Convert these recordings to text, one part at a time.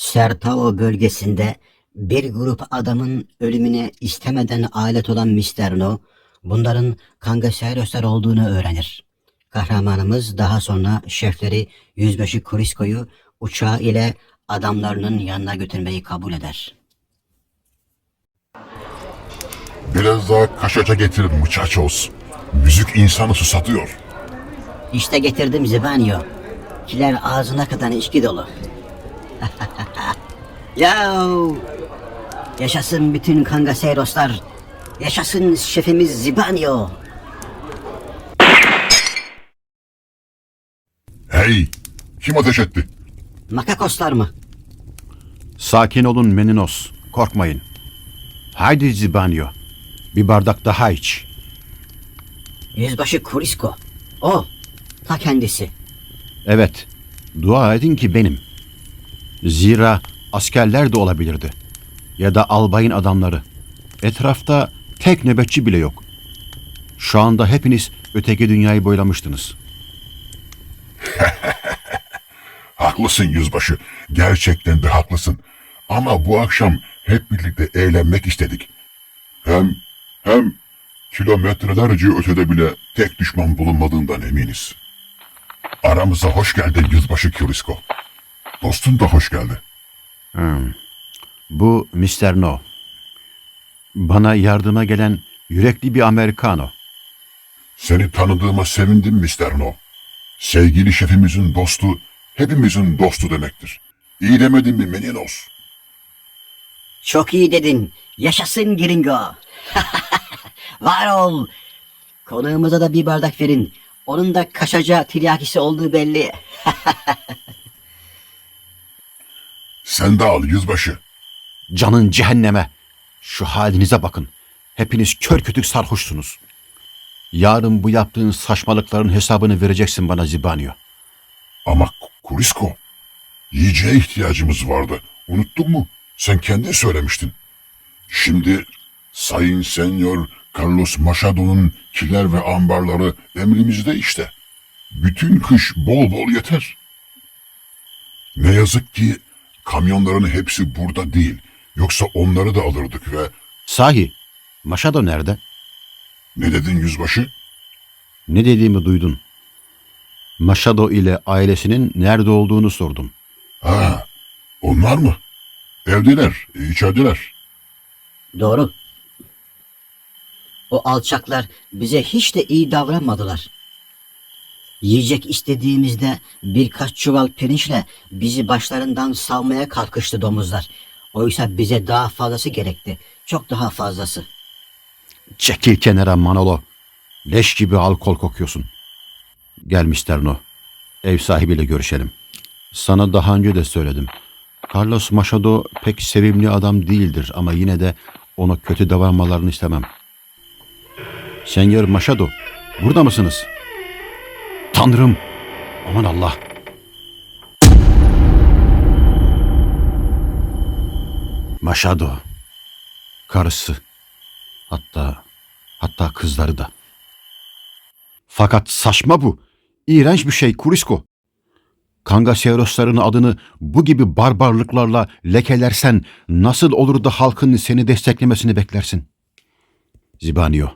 Sertao bölgesinde bir grup adamın ölümüne istemeden alet olan Misterno, bunların Kangaseiroslar olduğunu öğrenir. Kahramanımız daha sonra şefleri Yüzbaşı Kurisko'yu uçağı ile adamlarının yanına götürmeyi kabul eder. Biraz daha kaşaca getirin muchachos. Müzik insanı susatıyor. İşte getirdim Zibanyo. Kiler ağzına kadar içki dolu. Yahu! Yaşasın bütün Kangaseiroslar. Yaşasın şefimiz Zibanyo. Hey! Kim ateş etti? Makakoslar mı? Sakin olun Meninos. Korkmayın. Haydi Zibanyo. Bir bardak daha iç. Yüzbaşı Kurisko. O. Ta kendisi. Evet. Dua edin ki benim. Zira askerler de olabilirdi. Ya da albayın adamları. Etrafta tek nöbetçi bile yok. Şu anda hepiniz öteki dünyayı boylamıştınız. Haklısın yüzbaşı. Gerçekten de haklısın. Ama bu akşam hep birlikte eğlenmek istedik. Hem hem kilometrelerce ötede bile tek düşman bulunmadığından eminiz. Aramıza hoş geldin yüzbaşı Kurisko. Dostun da hoş geldi. Bu Mr. No. Bana yardıma gelen yürekli bir Amerikano. Seni tanıdığıma sevindim Mr. No. Sevgili şefimizin dostu, hepimizin dostu demektir. İyi demedin mi Meninos? Çok iyi dedin. Yaşasın Gringo. Var ol. Konuğumuza da bir bardak verin. Onun da kaşaca tiryakisi olduğu belli. Sen de al yüzbaşı. Canın cehenneme. Şu halinize bakın. Hepiniz kör kütük sarhoşsunuz. Yarın bu yaptığın saçmalıkların hesabını vereceksin bana Zibanyo. Ama Kurisko, yiyeceğe ihtiyacımız vardı. Unuttun mu? Sen kendin söylemiştin. Şimdi Sayın Senyor Carlos Machado'nun kiler ve ambarları emrimizde işte. Bütün kış bol bol yeter. Ne yazık ki kamyonların hepsi burada değil. Yoksa onları da alırdık ve Sahi, Maşado nerede? ne dedin yüzbaşı? Ne dediğimi duydun. Maşado ile ailesinin nerede olduğunu sordum. Ha, onlar mı? Evdeler, içerideler. Doğru. O alçaklar bize hiç de iyi davranmadılar. Yiyecek istediğimizde birkaç çuval pirinçle bizi başlarından salmaya kalkıştı domuzlar. Oysa bize daha fazlası gerekti. Çok daha fazlası. Çekil kenara Manolo. Leş gibi alkol kokuyorsun. Gel Mr. No. Ev sahibiyle görüşelim. Sana daha önce de söyledim. Carlos Machado pek sevimli adam değildir ama yine de ona kötü davranmalarını istemem. Senyor Machado, burada mısınız? Tanrım! Aman Allah! Machado, karısı, hatta hatta kızları da. Fakat saçma bu. İğrenç bir şey Kurisko. Kangaseirosların adını bu gibi barbarlıklarla lekelersen nasıl olur da halkın seni desteklemesini beklersin? Zibanio,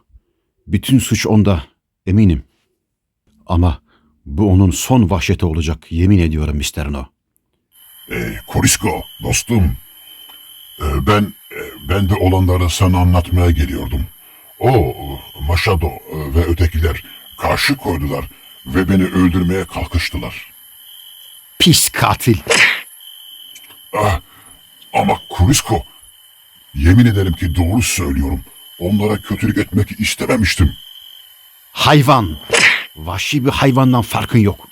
bütün suç onda, eminim. Ama bu onun son vahşeti olacak, yemin ediyorum Mr. No. Ee, Kurisko, dostum. Ee, ben e, ben de olanları sana anlatmaya geliyordum. O, Maşado e, ve ötekiler karşı koydular ve beni öldürmeye kalkıştılar. Pis katil. Ah, ama Kurisko, yemin ederim ki doğru söylüyorum. Onlara kötülük etmek istememiştim. Hayvan. Vahşi bir hayvandan farkın yok.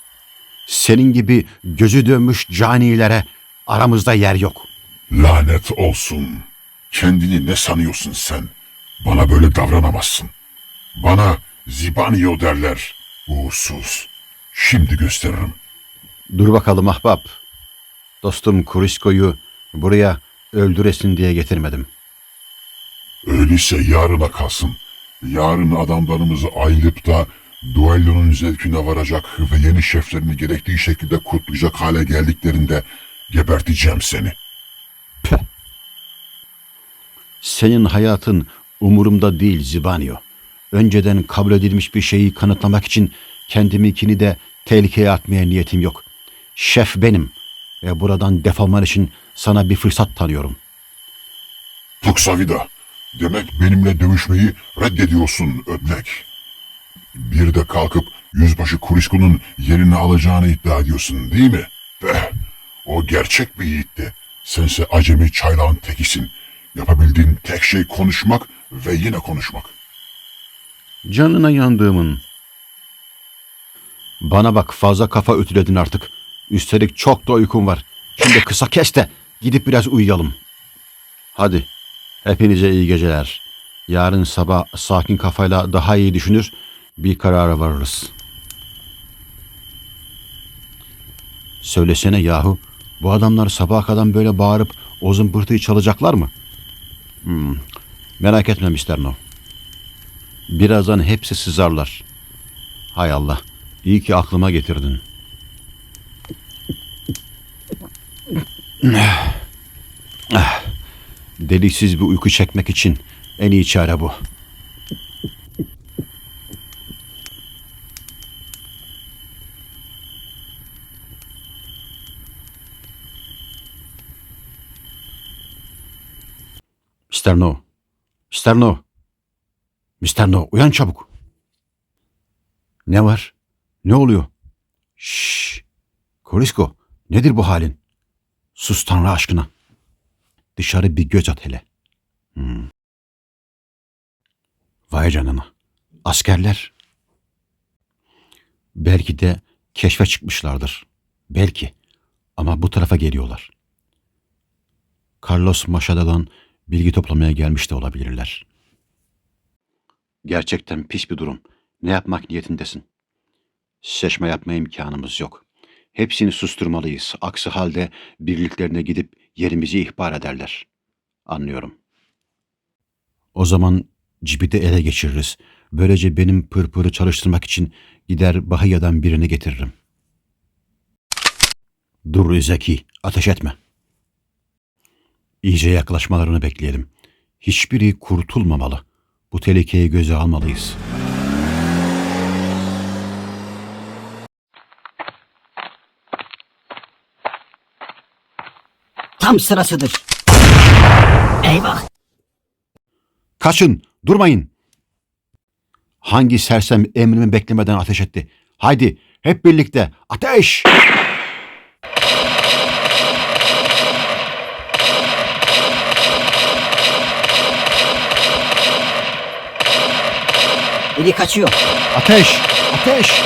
Senin gibi gözü dönmüş canilere aramızda yer yok. Lanet olsun. Kendini ne sanıyorsun sen? Bana böyle davranamazsın. Bana Zibanio derler. Uğursuz. Şimdi gösteririm. Dur bakalım ahbap. Dostum Kurisko'yu buraya öldüresin diye getirmedim. Öyleyse yarına kalsın. Yarın adamlarımızı ayırıp da duellonun zevkine varacak ve yeni şeflerini gerektiği şekilde kurtlayacak hale geldiklerinde geberteceğim seni. Püh. Senin hayatın umurumda değil Zibanyo. Önceden kabul edilmiş bir şeyi kanıtlamak için kendiminkini de tehlikeye atmaya niyetim yok. Şef benim ve buradan defolman için sana bir fırsat tanıyorum. Tuksavida, demek benimle dövüşmeyi reddediyorsun öblek. Bir de kalkıp yüzbaşı Kurisko'nun yerini alacağını iddia ediyorsun değil mi? Eh, o gerçek bir yiğitti. Sense acemi çaylağın tekisin. Yapabildiğin tek şey konuşmak ve yine konuşmak. Canına yandığımın. Bana bak fazla kafa ütüledin artık. Üstelik çok da uykum var. Şimdi kısa kes de gidip biraz uyuyalım. Hadi. Hepinize iyi geceler. Yarın sabah sakin kafayla daha iyi düşünür bir karara varırız. Söylesene yahu. Bu adamlar sabaha kadar böyle bağırıp o zımbırtıyı çalacaklar mı? Hmm, merak etme Mr. No. Birazdan hepsi sızarlar. Hay Allah. İyi ki aklıma getirdin. Ah, Deliksiz bir uyku çekmek için en iyi çare bu. Mr. No. Mr. No. Mr. No uyan çabuk. Ne var? Ne oluyor? Şşş. Korisko nedir bu halin? Sus Tanrı aşkına. Dışarı bir göz at hele. Hmm. Vay canına. Askerler. Belki de keşfe çıkmışlardır. Belki. Ama bu tarafa geliyorlar. Carlos Machada'dan bilgi toplamaya gelmiş de olabilirler. Gerçekten pis bir durum. Ne yapmak niyetindesin? Seçme yapma imkanımız yok. Hepsini susturmalıyız. Aksi halde birliklerine gidip yerimizi ihbar ederler. Anlıyorum. O zaman cibi de ele geçiririz. Böylece benim pırpırı çalıştırmak için gider Bahiya'dan birini getiririm. Dur Zeki, ateş etme. İyice yaklaşmalarını bekleyelim. Hiçbiri kurtulmamalı. Bu tehlikeyi göze almalıyız. Tam sırasıdır. Eyvah! Kaçın, durmayın. Hangi sersem emrimi beklemeden ateş etti? Haydi, hep birlikte ateş! Biri kaçıyor. Ateş! Ateş!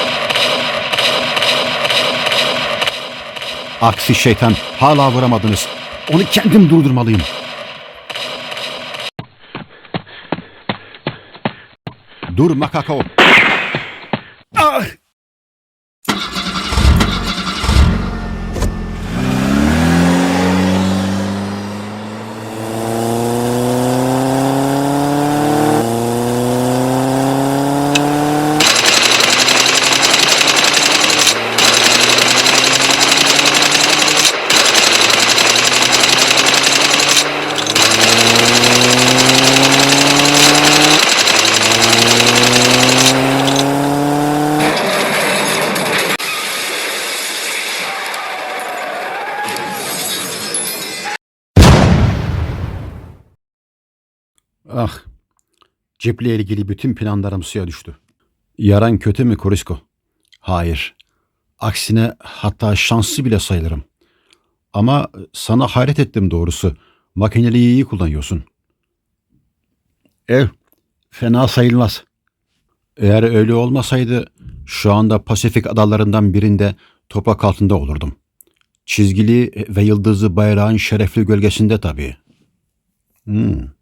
Aksi şeytan hala vuramadınız. Onu kendim durdurmalıyım. Dur makako. Ah! Ah, ciple ilgili bütün planlarım suya düştü. Yaran kötü mü Korisko? Hayır. Aksine hatta şanslı bile sayılırım. Ama sana hayret ettim doğrusu. Makineliği iyi kullanıyorsun. Ev, fena sayılmaz. Eğer öyle olmasaydı şu anda Pasifik adalarından birinde toprak altında olurdum. Çizgili ve yıldızlı bayrağın şerefli gölgesinde tabii. Hmm.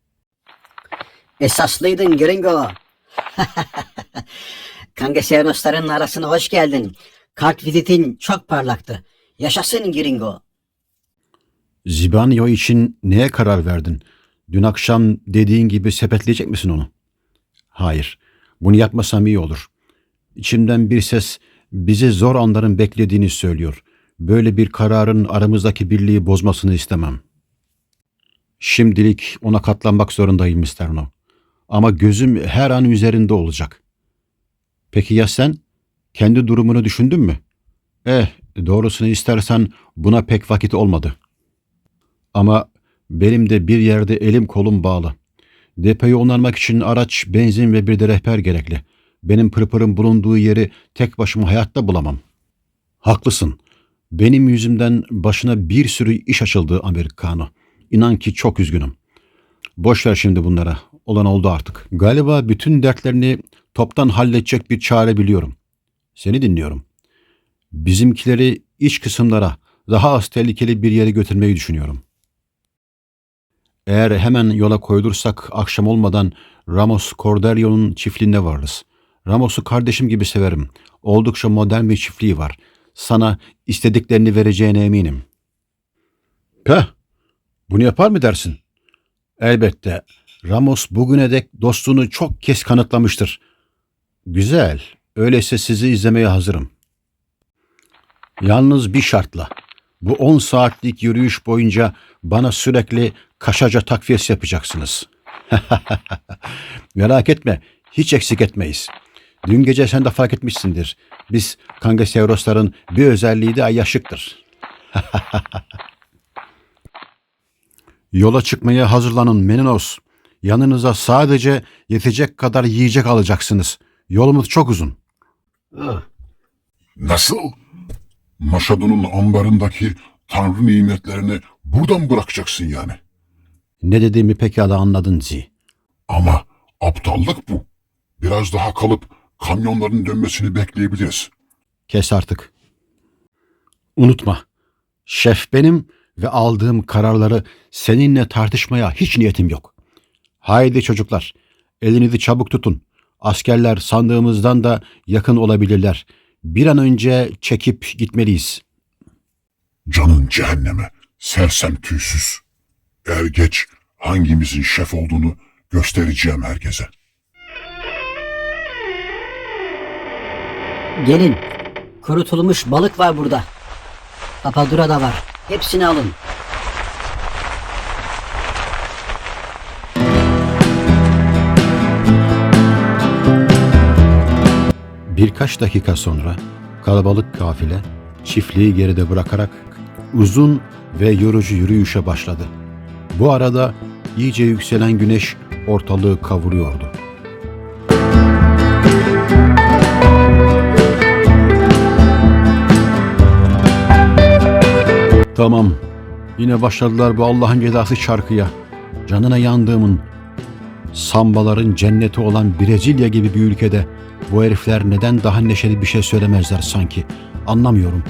Esaslıydın gringo. Kangesenosların arasına hoş geldin. Kart vizitin çok parlaktı. Yaşasın gringo. Zibanyo için neye karar verdin? Dün akşam dediğin gibi sepetleyecek misin onu? Hayır. Bunu yapmasam iyi olur. İçimden bir ses bizi zor anların beklediğini söylüyor. Böyle bir kararın aramızdaki birliği bozmasını istemem. Şimdilik ona katlanmak zorundayım Mr. Ama gözüm her an üzerinde olacak. Peki ya sen? Kendi durumunu düşündün mü? Eh, doğrusunu istersen buna pek vakit olmadı. Ama benim de bir yerde elim kolum bağlı. Depoyu onarmak için araç, benzin ve bir de rehber gerekli. Benim pırpırın bulunduğu yeri tek başıma hayatta bulamam. Haklısın. Benim yüzümden başına bir sürü iş açıldı Amerikano. İnan ki çok üzgünüm. Boş ver şimdi bunlara. Olan oldu artık. Galiba bütün dertlerini toptan halledecek bir çare biliyorum. Seni dinliyorum. Bizimkileri iç kısımlara, daha az tehlikeli bir yere götürmeyi düşünüyorum. Eğer hemen yola koyulursak akşam olmadan Ramos Corderio'nun çiftliğinde varırız. Ramos'u kardeşim gibi severim. Oldukça modern bir çiftliği var. Sana istediklerini vereceğine eminim. Peh, bunu yapar mı dersin? Elbette. Ramos bugüne dek dostluğunu çok kez kanıtlamıştır. Güzel. Öyleyse sizi izlemeye hazırım. Yalnız bir şartla. Bu 10 saatlik yürüyüş boyunca bana sürekli kaşaca takviyesi yapacaksınız. Merak etme, hiç eksik etmeyiz. Dün gece sen de fark etmişsindir. Biz Kangasevrosların bir özelliği de ayyaşıktır. Yola çıkmaya hazırlanın Meninos. Yanınıza sadece yetecek kadar yiyecek alacaksınız. Yolumuz çok uzun. Nasıl? Maşado'nun ambarındaki tanrı nimetlerini buradan bırakacaksın yani. Ne dediğimi pekala anladın Zi. Ama aptallık bu. Biraz daha kalıp kamyonların dönmesini bekleyebiliriz. Kes artık. Unutma. Şef benim ve aldığım kararları seninle tartışmaya hiç niyetim yok. Haydi çocuklar, elinizi çabuk tutun. Askerler sandığımızdan da yakın olabilirler. Bir an önce çekip gitmeliyiz. Canın cehenneme, sersem tüysüz. Er geç hangimizin şef olduğunu göstereceğim herkese. Gelin. Kurutulmuş balık var burada. Papadura da var. Hepsini alın. Birkaç dakika sonra kalabalık kafile çiftliği geride bırakarak uzun ve yorucu yürüyüşe başladı. Bu arada iyice yükselen güneş ortalığı kavuruyordu. Tamam. Yine başladılar bu Allah'ın cezası şarkıya. Canına yandığımın, sambaların cenneti olan Brezilya gibi bir ülkede bu herifler neden daha neşeli bir şey söylemezler sanki? Anlamıyorum.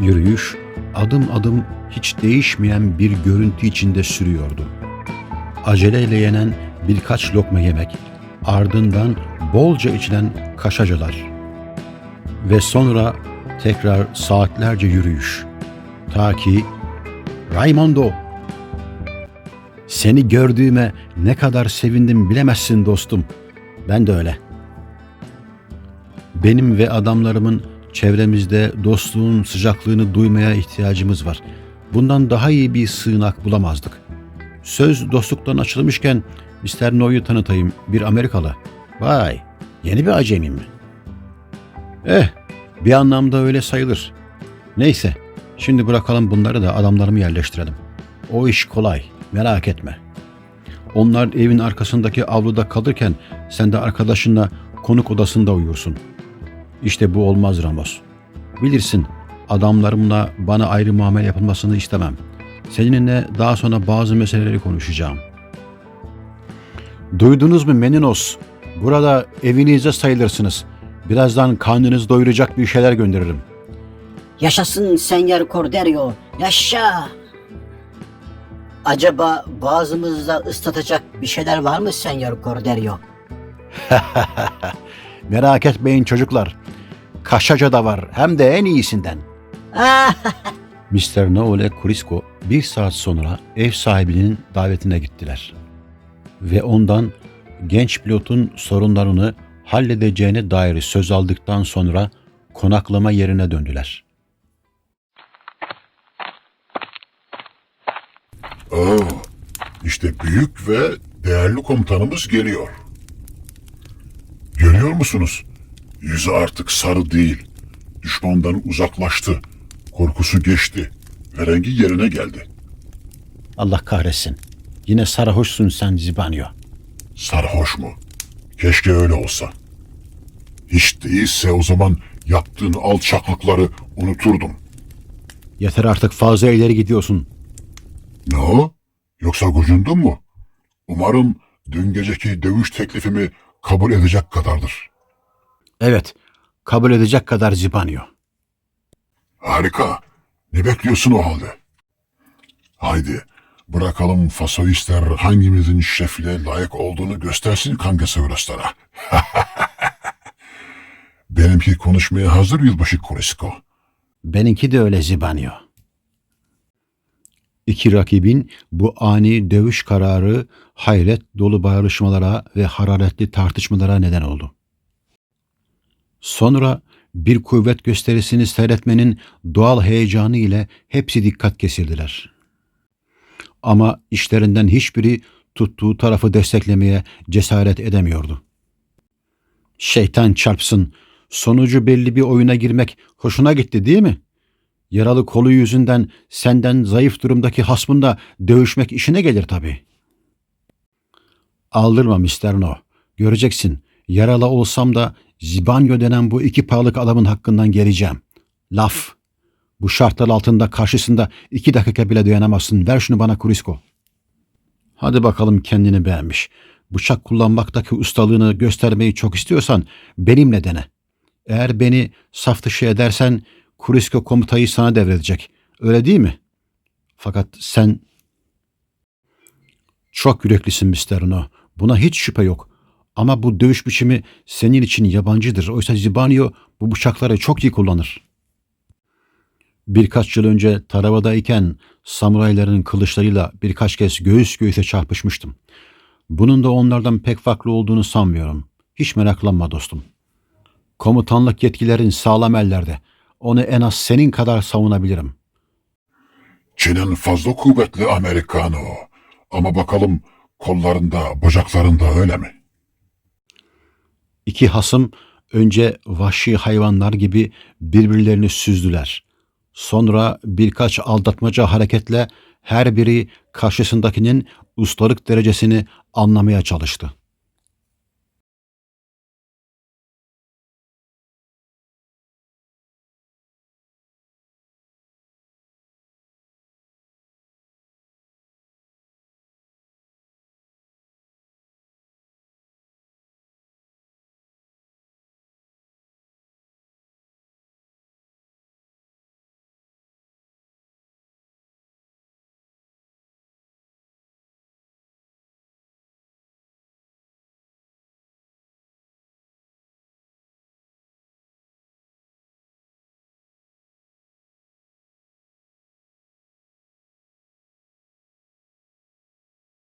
Yürüyüş adım adım hiç değişmeyen bir görüntü içinde sürüyordu. Aceleyle yenen birkaç lokma yemek, ardından bolca içilen kaşacalar ve sonra tekrar saatlerce yürüyüş. Ta ki Raimondo seni gördüğüme ne kadar sevindim bilemezsin dostum. Ben de öyle. Benim ve adamlarımın çevremizde dostluğun sıcaklığını duymaya ihtiyacımız var. Bundan daha iyi bir sığınak bulamazdık. Söz dostluktan açılmışken Mr. No'yu tanıtayım. Bir Amerikalı. Vay, yeni bir acemi mi? Eh, bir anlamda öyle sayılır. Neyse, şimdi bırakalım bunları da adamlarımı yerleştirelim. O iş kolay, merak etme. Onlar evin arkasındaki avluda kalırken sen de arkadaşınla konuk odasında uyursun. İşte bu olmaz Ramos. Bilirsin, adamlarımla bana ayrı muamele yapılmasını istemem. Seninle daha sonra bazı meseleleri konuşacağım. Duydunuz mu Meninos? Burada evinizde sayılırsınız. Birazdan karnınızı doyuracak bir şeyler gönderirim. Yaşasın Senyor Corderio. Yaşa. Acaba boğazımızda ıslatacak bir şeyler var mı Senyor Corderio? Merak etmeyin çocuklar. Kaşaca da var hem de en iyisinden. Mr. Noel Kurisco bir saat sonra ev sahibinin davetine gittiler. Ve ondan genç pilotun sorunlarını halledeceğine dair söz aldıktan sonra konaklama yerine döndüler. Oo, işte büyük ve değerli komutanımız geliyor. Görüyor musunuz? Yüzü artık sarı değil. Düşmandan uzaklaştı. Korkusu geçti. Ve rengi yerine geldi. Allah kahretsin. Yine sarhoşsun sen Zibanyo. Sarhoş mu? Keşke öyle olsa. Hiç değilse o zaman yaptığın alçaklıkları unuturdum. Yeter artık fazla ileri gidiyorsun. Ne o? Yoksa gocundun mu? Umarım dün geceki dövüş teklifimi kabul edecek kadardır. Evet, kabul edecek kadar Zibanyo. Harika. Ne bekliyorsun o halde? Haydi bırakalım fasoistler hangimizin şefle layık olduğunu göstersin Kangasauruslara. Benimki konuşmaya hazır yılbaşı Kurisko. Benimki de öyle Zibanyo. İki rakibin bu ani dövüş kararı hayret dolu bağırışmalara ve hararetli tartışmalara neden oldu. Sonra bir kuvvet gösterisini seyretmenin doğal heyecanı ile hepsi dikkat kesildiler. Ama işlerinden hiçbiri tuttuğu tarafı desteklemeye cesaret edemiyordu. Şeytan çarpsın, sonucu belli bir oyuna girmek hoşuna gitti değil mi? Yaralı kolu yüzünden senden zayıf durumdaki hasmınla dövüşmek işine gelir tabii. Aldırma Mister No. Göreceksin, yaralı olsam da Zibanyo denen bu iki paralık adamın hakkından geleceğim. Laf. Bu şartlar altında karşısında iki dakika bile dayanamazsın. Ver şunu bana Kurisko. Hadi bakalım kendini beğenmiş. Bıçak kullanmaktaki ustalığını göstermeyi çok istiyorsan benimle dene. Eğer beni saf dışı edersen Kurisko komutayı sana devredecek. Öyle değil mi? Fakat sen çok yüreklisin Mister No. Buna hiç şüphe yok. Ama bu dövüş biçimi senin için yabancıdır. Oysa Zibanio bu bıçakları çok iyi kullanır. Birkaç yıl önce Tarava'dayken samurayların kılıçlarıyla birkaç kez göğüs göğüse çarpışmıştım. Bunun da onlardan pek farklı olduğunu sanmıyorum. Hiç meraklanma dostum. Komutanlık yetkilerin sağlam ellerde. Onu en az senin kadar savunabilirim. Çin'in fazla kuvvetli Amerikanı o. Ama bakalım kollarında, bacaklarında öyle mi? İki hasım önce vahşi hayvanlar gibi birbirlerini süzdüler. Sonra birkaç aldatmaca hareketle her biri karşısındakinin ustalık derecesini anlamaya çalıştı.